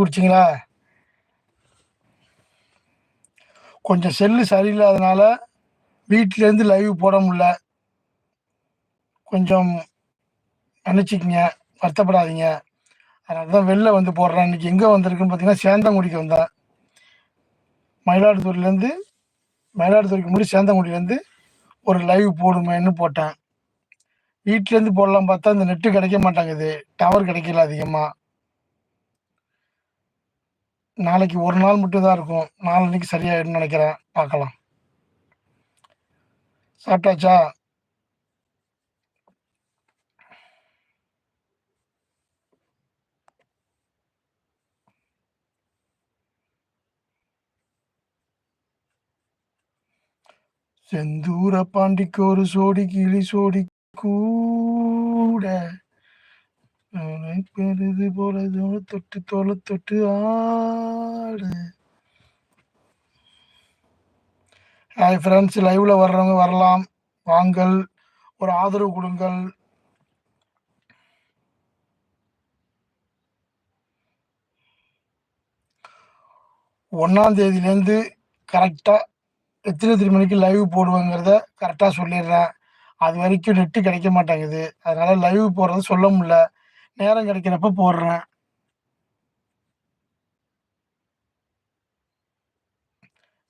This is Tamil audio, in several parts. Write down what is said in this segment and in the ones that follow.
குடிச்சிங்களா? கொஞ்சம் செல்லு சரியில்லாதனால வீட்டிலேருந்து லைவ் போட முடில கொஞ்சம் மன்னிச்சிக்கங்க வருத்தப்படாதீங்க. அதனால தான் வெளில வந்து போடுறேன். இன்றைக்கி எங்கே வந்திருக்குன்னு பார்த்தீங்கன்னா சேந்தங்குடிக்கு வந்தேன். மயிலாடுதுறையிலேருந்து மயிலாடுதுறைக்கு முடி சேந்தங்குடியிலேருந்து ஒரு லைவ் போடுமேன்னு போட்டேன். வீட்டிலேருந்து போடலாம் பார்த்தா இந்த நெட்டு கிடைக்க மாட்டேங்குது டவர் கிடைக்கல அதிகமாக நாளைக்கு ஒரு நாள் மட்டும் தான் இருக்கும். நாளன்னைக்கு சரியாயிடும்னு நினைக்கிறேன். பார்க்கலாம். சாப்பிட்டாச்சா? செந்தூர பாண்டிக்கு ஒரு சோடி கிளி சோடி கூட பெருது போல தொட்டு தோலை தொட்டு ஆடு. ஹாய் ஃப்ரெண்ட்ஸ் லைவ்ல வர்றவங்க வரலாம். வாங்கள் ஒரு ஆதரவு கொடுங்கள். ஒன்றாம் தேதியிலேருந்து கரெக்டாக எத்தனை எத்தனை மணிக்கு லைவ் போடுவேங்கிறத கரெக்டாக சொல்லிடுறேன். அது வரைக்கும் நெட்டு கிடைக்க மாட்டேங்குது. அதனால் லைவ் போடுறது சொல்ல முடியல. நேரம் கிடைக்கிறப்ப போடுறேன்.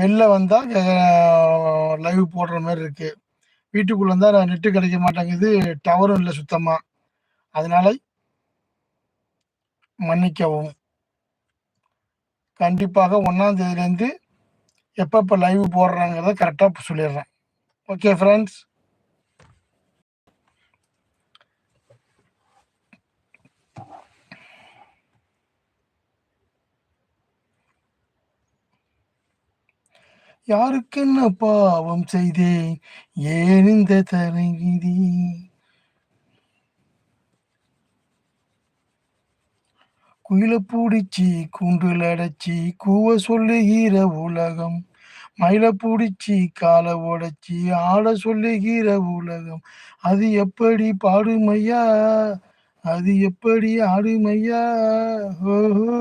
வெளில வந்தால் லைவ் போடுற மாதிரி இருக்குது வீட்டுக்குள்ளே இருந்தால் நெட்டு கிடைக்க மாட்டேங்குது. டவரும் இல்லை சுத்தமாக அதனால மன்னிக்கவும். கண்டிப்பாக ஒன்றாம் தேதியிலேருந்து எப்பப்போ லைவ் போடுறாங்கிறத கரெக்டாக சொல்லிடுறேன். ஓகே ஃப்ரெண்ட்ஸ் யாருக்கு என்ன பாவம் செய்தேன்? ஏன் இந்த தலைவிதி? குயில பூடிச்சி குன்றில் அடைச்சி கூவ சொல்லுகிற உலகம். மயில பூடிச்சி காலை உடைச்சி ஆட சொல்லுகிற உலகம். அது எப்படி பாடுமையா? அது எப்படி ஆடுமையா? ஓஹோ.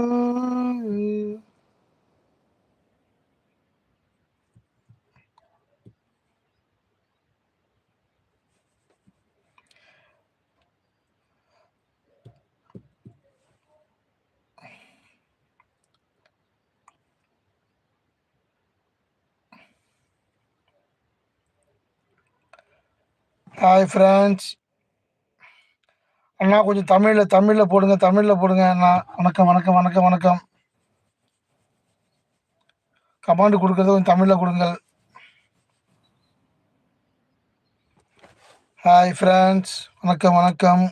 ஹாய் ஃப்ரெண்ட்ஸ் அண்ணா கொஞ்சம் தமிழில் தமிழில் போடுங்க தமிழில் போடுங்க. அண்ணா வணக்கம் வணக்கம் வணக்கம் வணக்கம். கமாண்டு கொடுக்குறது கொஞ்சம் தமிழில் கொடுங்கள். ஹாய் ஃப்ரெண்ட்ஸ் வணக்கம் வணக்கம்.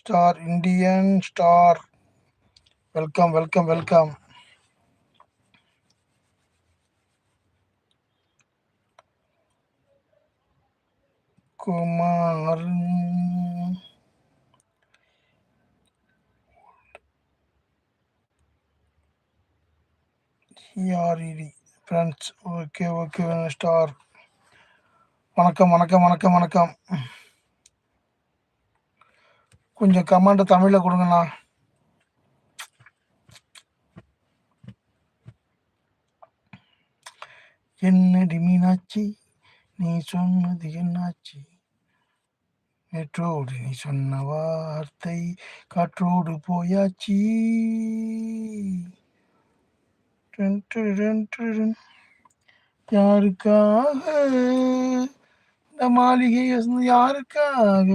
Star Indian star welcome welcome welcome Kumar C R E D friends okay okay star வணக்கம் வணக்கம் வணக்கம் வணக்கம். கொஞ்சம் கமெண்ட் தமிழில் கொடுங்கண்ணா. என்னடி மீனாட்சி? நீ சொன்னது என்னாச்சு? நேற்றோடு நீ சொன்ன வார்த்தை காற்றோடு போயாச்சி. யாருக்காக? இந்த மாளிகை யாருக்காக?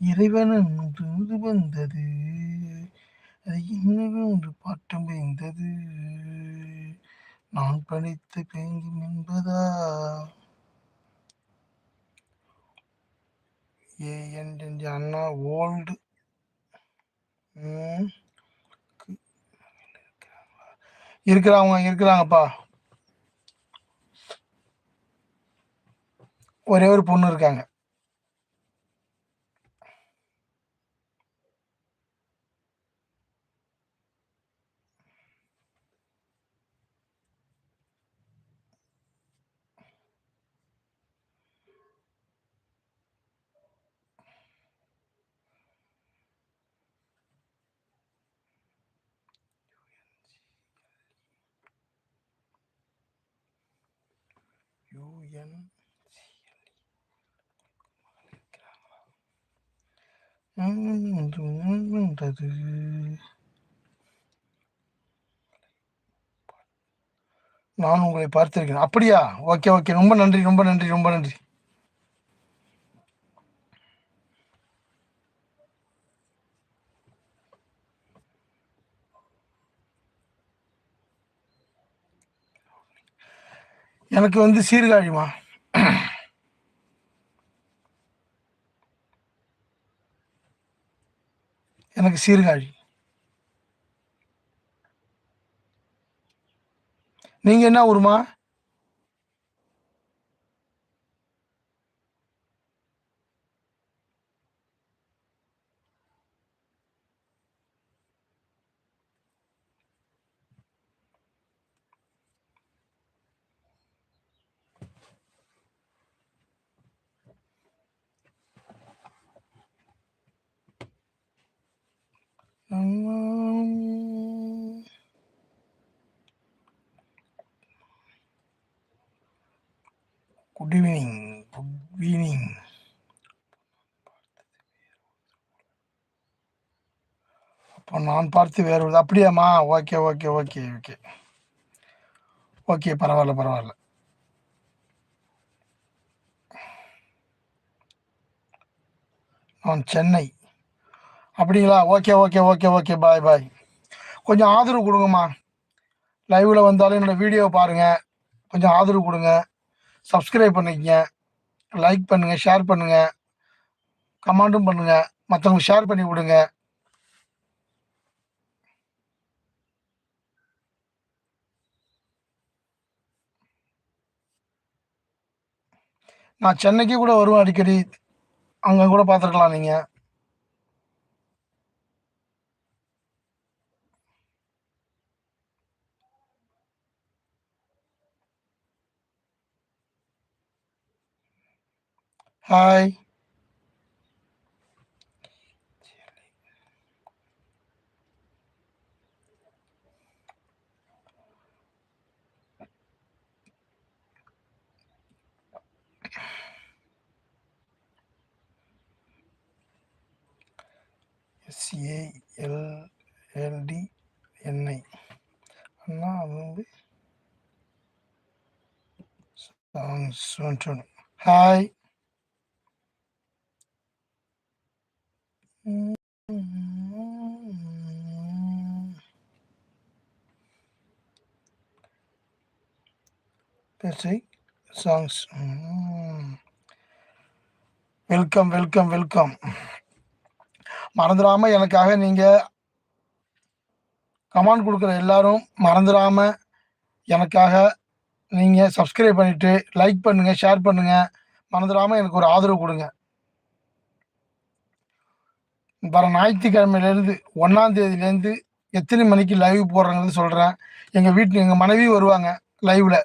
இறைவன் தூது வந்தது. அது இன்னொன்று பாட்டம் பெய்ந்தது நான் படித்த பெங்கும் என்பதா? ஏஎன் அண்ணா ஓல்டு. இருக்கிறாங்க இருக்கிறாங்கப்பா. ஒரே ஒரு பொண்ணு இருக்காங்க. என் என்றது நான் உங்களை பார்த்திருக்கேன். அப்படியா? Okay okay. ரொம்ப நன்றி ரொம்ப நன்றி ரொம்ப நன்றி. எனக்கு வந்து சீர்காழிமா. எனக்கு சீர்காழி. நீங்க என்ன ஊருமா? குட் ஈவினிங் குட் ஈவினிங் அப்போ நான் பார்த்து வேறு ஒரு- அப்படியாம்மா? Okay okay okay okay okay பரவாயில்ல பரவாயில்ல. நான் சென்னை. அப்படிங்களா? Okay okay okay okay bye bye. கொஞ்சம் ஆதரவு கொடுங்கம்மா. லைவில் வந்தாலும் என்னோட வீடியோவை பாருங்கள் கொஞ்சம் ஆதரவு கொடுங்க. சப்ஸ்கிரைப் பண்ணிக்கங்க. லைக் பண்ணுங்கள் ஷேர் பண்ணுங்கள் கமெண்ட்டும் பண்ணுங்கள் மற்றவங்களுக்கு ஷேர் பண்ணி விடுங்க. நான் சென்னைக்கு கூட வருவேன் அடிக்கடி. அங்கே கூட பார்த்துருக்கலாம் நீங்கள் ஹாய் எஸ்ஏஎல்எல்டி என்ஐ அண்ணா அது வந்து hi music songs welcome welcome welcome மறந்துடாம எனக்காக நீங்க கமெண்ட் கொடுக்குற எல்லாரும் மறந்துடாம எனக்காக நீங்க சப்ஸ்கிரைப் பண்ணிட்டு லைக் பண்ணுங்க ஷேர் பண்ணுங்க. மறந்துடாம எனக்கு ஒரு ஆதரவு கொடுங்க. வர ஞாயிற்றுக்கிழமையிலேருந்து ஒன்றாம் தேதியிலேருந்து எத்தனை மணிக்கு லைவ் போடுறாங்கன்னு சொல்கிறேன் எங்கள் வீட்டு எங்கள் மனைவி வருவாங்க லைவில்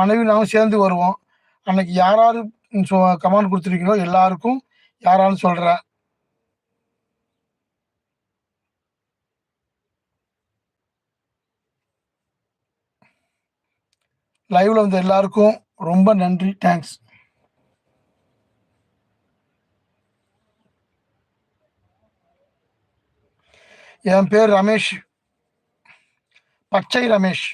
மனைவி நானும் சேர்ந்து வருவோம். அன்னைக்கு யார் யார் கமாண்ட் கொடுத்துருக்கீங்களோ எல்லாருக்கும் யாரான்னு சொல்கிறேன் லைவ்ல வந்த எல்லாருக்கும் ரொம்ப நன்றி. தேங்க்ஸ் என் பேர் ரமேஷ். பச்சை ரமேஷ்.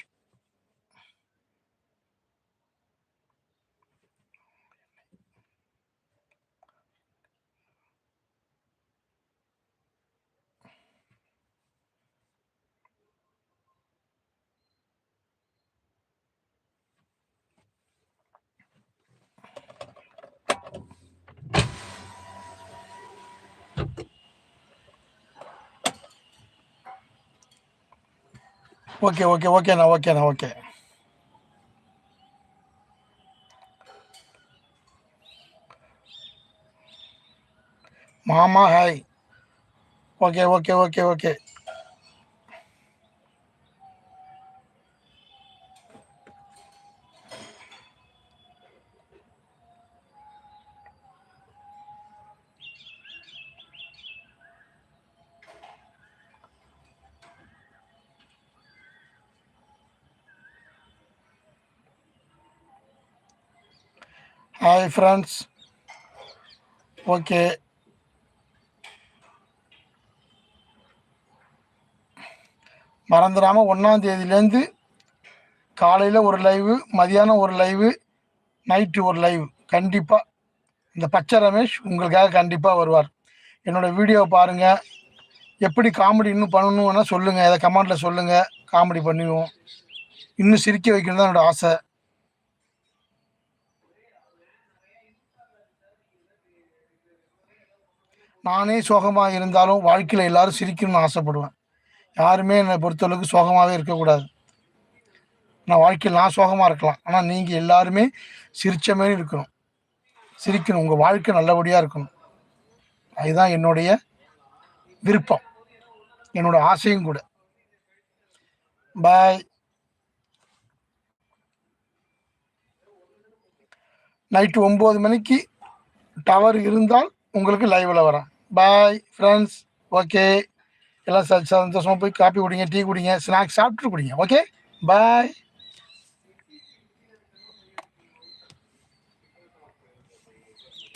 ஓகே ஓகே ஓகேண்ணா ஓகேண்ணா ஓகே மாமா hi okay okay okay okay. Hi friends okay மறந்துடாமல் ஒன்றாம் தேதியிலேருந்து காலையில் ஒரு லைவு மதியானம் ஒரு லைவு நைட்டு ஒரு லைவ் கண்டிப்பாக இந்த பச்சை ரமேஷ் உங்களுக்காக கண்டிப்பாக வருவார். என்னோடய வீடியோவை பாருங்கள் எப்படி காமெடி இன்னும் பண்ணணும்னா சொல்லுங்கள் எதை கமெண்டில் சொல்லுங்கள் காமெடி பண்ணுவோம் இன்னும் சிரிக்க வைக்கணும் தான் என்னோடய ஆசை. நானே சோகமாக இருந்தாலும் வாழ்க்கையில் எல்லாரும் சிரிக்கணும்னு ஆசைப்படுவேன். யாருமே என்னை பொறுத்தளவுக்கு சோகமாகவே இருக்கக்கூடாது. நான் வாழ்க்கையில் நான் சோகமாக இருக்கலாம். ஆனால் நீங்கள் எல்லாருமே சிரித்த மாதிரி இருக்கணும். சிரிக்கணும். உங்கள் வாழ்க்கை நல்லபடியாக இருக்கணும். அதுதான் என்னுடைய விருப்பம். என்னோட ஆசையும் கூட. பாய் நைட்டு ஒம்பது மணிக்கு டவர் இருந்தால் உங்களுக்கு லைவில் வரேன் பாய் ஃப்ரெண்ட்ஸ் ஓகே எல்லாம் சந்தோஷமாக போய் காப்பி குடிங்க டீ குடிங்க ஸ்நாக்ஸ் சாப்பிட்டு குடிங்க. Okay bye